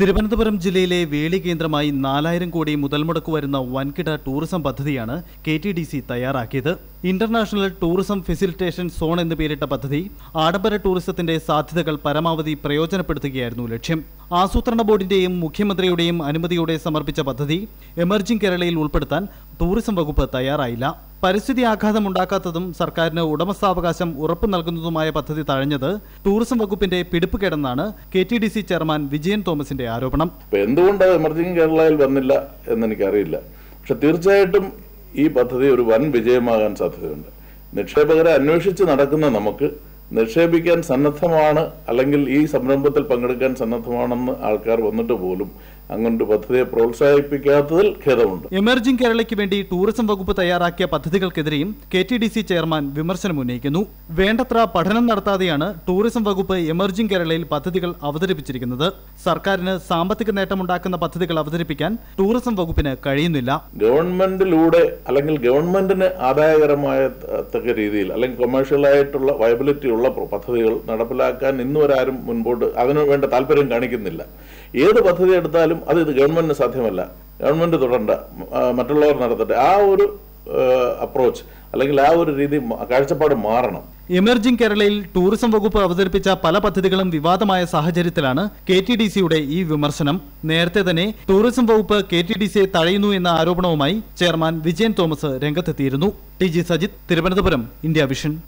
തിരുവനന്തപുരം ജില്ലയിലെ വേളി കേന്ദ്രമായി നാലായിരം കോടി മുതൽ മുടക്ക് വരുന്ന വൻകിട ടൂറിസം പദ്ധതിയാണ് കെ ടി ഡി സി തയ്യാറാക്കിയത്. ഇന്റർനാഷണൽ ടൂറിസം ഫെസിലിറ്റേഷൻ സോൺ എന്ന് പേരിട്ട പദ്ധതി ആഡംബര ടൂറിസത്തിന്റെ സാധ്യതകൾ പരമാവധി പ്രയോജനപ്പെടുത്തുകയായിരുന്നു ലക്ഷ്യം. ആസൂത്രണ ബോർഡിന്റെയും മുഖ്യമന്ത്രിയുടെയും അനുമതിയോടെ സമർപ്പിച്ച പദ്ധതി എമർജിംഗ് കേരളയിൽ ഉൾപ്പെടുത്താൻ ടൂറിസം വകുപ്പ് തയ്യാറായില്ല. പരിസ്ഥിതി ആഘാതം ഉണ്ടാക്കാത്തതും സർക്കാരിന് ഉടമസ്ഥാവകാശം ഉറപ്പു നൽകുന്നതുമായ പദ്ധതി തഴഞ്ഞത് ടൂറിസം വകുപ്പിന്റെ പിടിപ്പുകേടെന്നാണ് K T D C chairman Vijayan തോമസിന്റെ ആരോപണം. എന്തുകൊണ്ട് എമർജിംഗ് കേരളയിൽ വന്നില്ല എന്ന് എനിക്കറിയില്ല പക്ഷെ തീർച്ചയായിട്ടും ഈ പദ്ധതി ഒരു വൻ വിജയമാകാൻ സാധ്യതയുണ്ട്. നിക്ഷേപകരെ അന്വേഷിച്ച് നടക്കുന്ന നമുക്ക് നിക്ഷേപിക്കാൻ സന്നദ്ധമാണ് അല്ലെങ്കിൽ ഈ സംരംഭത്തിൽ പങ്കെടുക്കാൻ സന്നദ്ധമാണെന്ന് ആൾക്കാർ വന്നിട്ട് പോലും അങ്ങനൊരു പദ്ധതിയെ പ്രോത്സാഹിപ്പിക്കാത്തതിൽ ഖേദമുണ്ട്. എമർജിംഗ് കേരളയ്ക്ക് വേണ്ടി ടൂറിസം വകുപ്പ് തയ്യാറാക്കിയ പദ്ധതികൾക്കെതിരെയും K T D C chairman വിമർശനം ഉന്നയിക്കുന്നു. വേണ്ടത്ര പഠനം നടത്താതെയാണ് ടൂറിസം വകുപ്പ് എമർജിംഗ് കേരളയിൽ പദ്ധതികൾ അവതരിപ്പിച്ചിരിക്കുന്നത്. സർക്കാരിന് സാമ്പത്തിക നേട്ടമുണ്ടാക്കുന്ന പദ്ധതികൾ അവതരിപ്പിക്കാൻ ടൂറിസം വകുപ്പിന് കഴിയുന്നില്ല. ഗവൺമെന്റിലൂടെ അല്ലെങ്കിൽ ഗവൺമെന്റിന് ആദായകരമായ തക്ക രീതിയിൽ അല്ലെങ്കിൽ കൊമേഴ്ഷ്യൽ ആയിട്ടുള്ള വയബിലിറ്റി ഉള്ള പദ്ധതികൾ നടപ്പിലാക്കാൻ ഇന്നുവരാരും ആരും മുൻപോട്ട് അതിനു വേണ്ട താല്പര്യം കാണിക്കുന്നില്ല. ഏത് പദ്ധതി എടുത്താലും അത് ഇത് ഗവൺമെന്റിന് സാധ്യമല്ല. ഗവൺമെന്റ് തുടരണ്ട. മറ്റുള്ളവർ നടത്തട്ടെ. ആ ഒരു അപ്രോച്ച് അല്ലെങ്കിൽ ആ ഒരു രീതി കാഴ്ചപ്പാട് മാറണം. എമർജിംഗ് കേരളയിൽ ടൂറിസം വകുപ്പ് അവതരിപ്പിച്ച പല പദ്ധതികളും വിവാദമായ സാഹചര്യത്തിലാണ് കെ ടി ഡി സിയുടെ ഈ വിമർശനം. നേരത്തെ തന്നെ ടൂറിസം വകുപ്പ് കെ ടി ഡി സിയെ തഴയുന്നു എന്ന ആരോപണവുമായി ചെയർമാൻ വിജയൻ തോമസ് രംഗത്തെത്തിയിരുന്നു. T G Sajith Thiruvananthapuram India Vision.